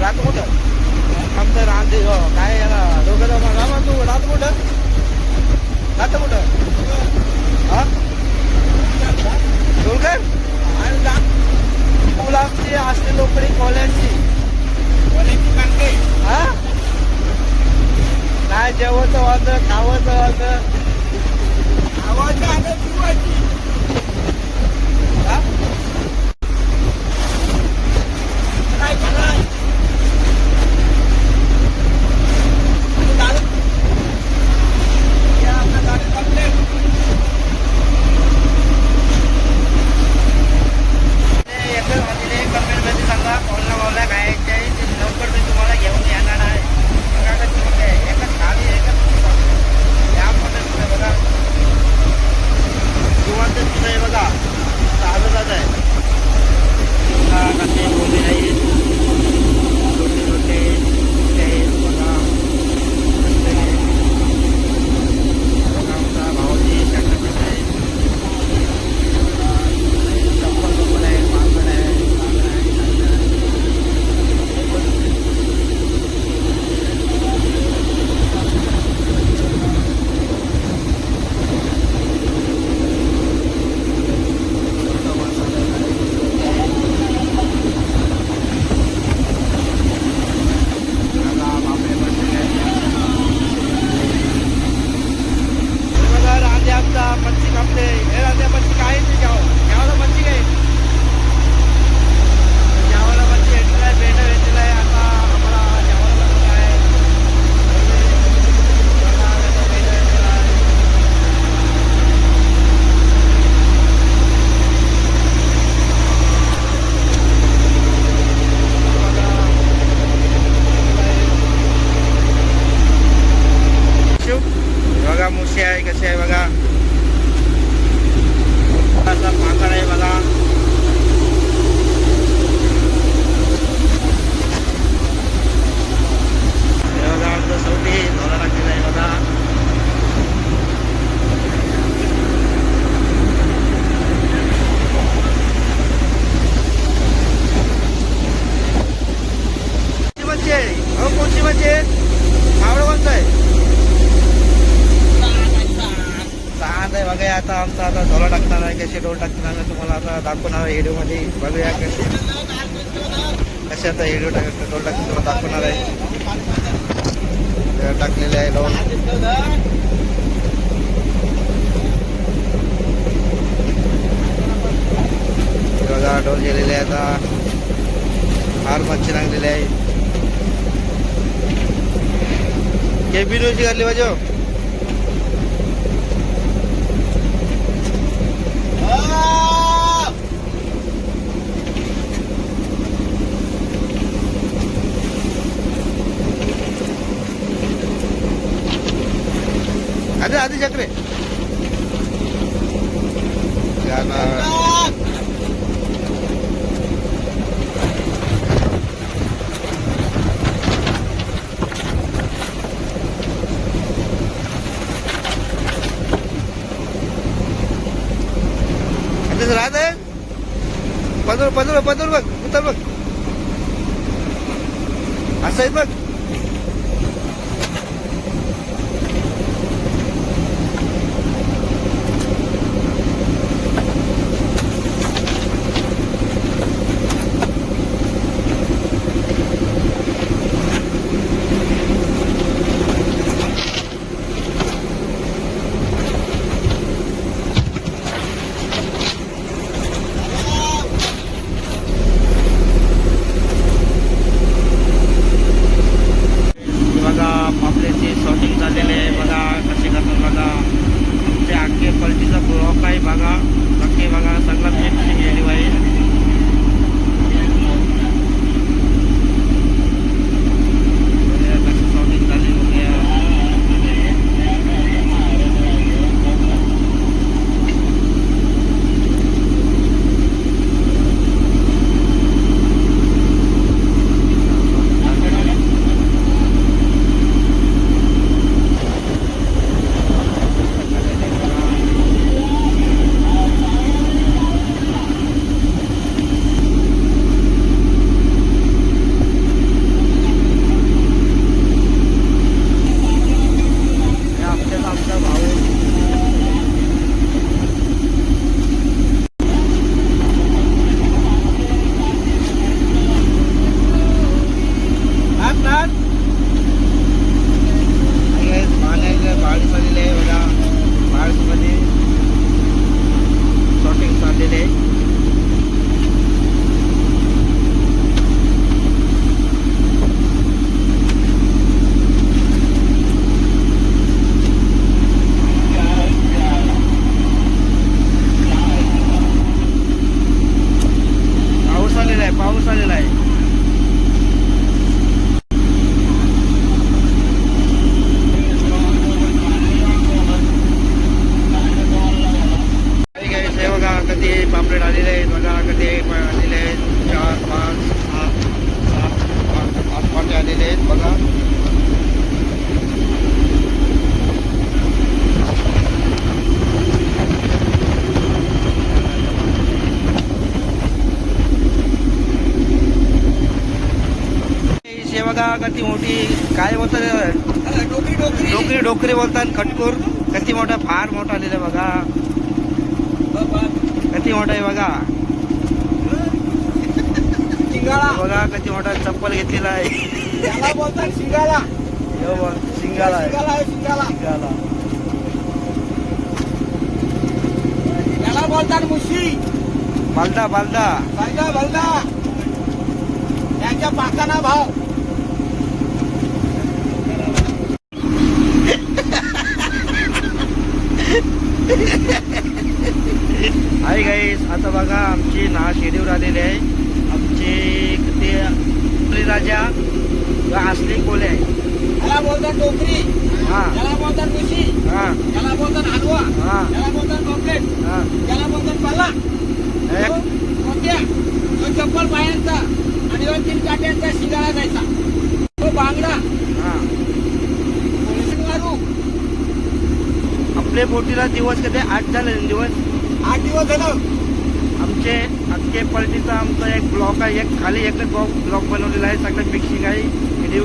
रात कुठं आमचं रांधी काय याला दोघं रामा तू रात कुठं रात कुठं हा दोघं आणि गुलाबची असते लोकडी कॉलेजची कॉलेजची कांदे हा काय जेवत वाजत खावत वाजत? खावायचं आणि पिवायची आता आमचा आता झोला टाकणार आहे कसे डोल टाकणार आहे तुम्हाला आता दाखवणार आहे व्हिडिओमध्ये. बघूया कसे. कसे आता व्हिडिओ टाक डोल टाकून तुम्हाला दाखवणार आहे. टाकलेले आहे डोल बघा डोल गेलेले आहे आता. फार मच्छी लागलेली आहे. के बिनूची घातली पाहिजे अरे आधी चक्रे राहत आहे पदूर पदूर पदूर बघ उतर बघ. असं आहे बघा पापलेटची शॉटिंग झालेले आहे बघा कसे करतात बघा आमचे अख्खे पलटीचा ब्लॉक कधी मोठी काय बोलतात डोकरी डोकरी बोलतात खटकूर किती मोठा फार मोठा आलेला बघा. किती मोठा आहे बघा. बघा किती मोठा चप्पल घेतलेला आहे. शिंगाला शिंगाला शिंगाला बोलतात मुशी. बालदा बालदा. भलदा भलदा त्यांच्या पाकाना भाव आहे गाईस आता बघा आमची ना शेडीवर आलेली आहे आमचे ते आपले राजा व असली कोले आहे हा. त्याला बोलतात मुशी त्याला बोलतात हलवा. त्याला बोलतात पॉपलेट त्याला बोलतात एक तो चप्पल पायांचा आणि दोन तीन काट्यांचा शिंगाळा जायचा. तो बांगडा. मारू आपले बोटीला दिवस कधी आठ झाले दिवस? आठ दिवस झालं. आमचे अख्खे पलटीचा आमचा एक ब्लॉक आहे. एक खाली एकच ब्लॉक ब्लॉक बनवलेला आहे. सगळं मिक्सिंग आहे. Video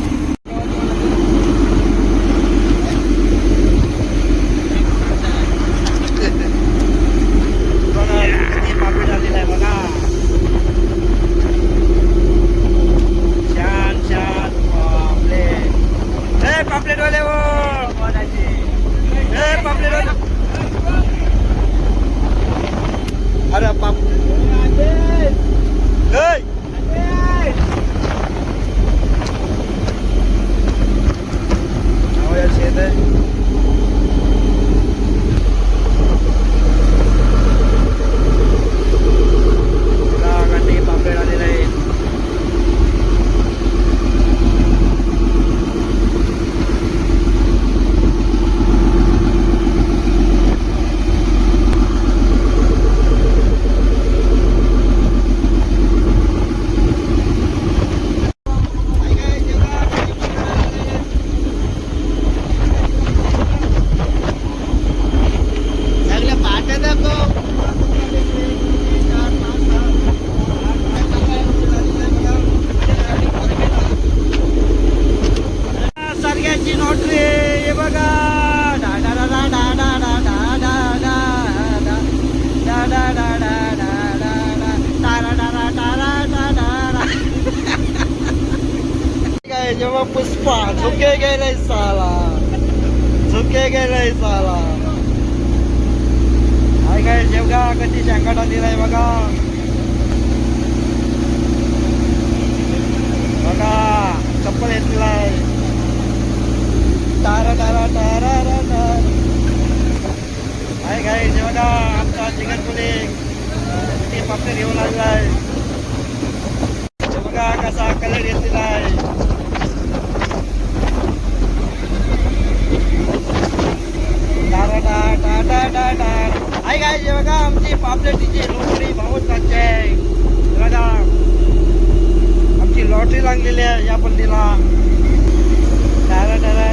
Hey! Nakakandip ang pera nila yun. जेव्हा पुष्पा झुके गेले साला. झुके गेले साला. काय काय जेवगा कधी शेंगाटा दिलाय बघा. बघा चप्पल घेतलाय. टारा टारा टारा रा टार काय काय जेवढा आमचा चिकन पुणे ते फक्त घेऊन लागलाय. बघा कसा कलर घेतलेला आहे हाय काय जे बघा आमची पापलेटीची लोटरी भाऊच लागते आहे. बघा आमची लॉटरी लागलेली आहे या पल्लीला टारा टारा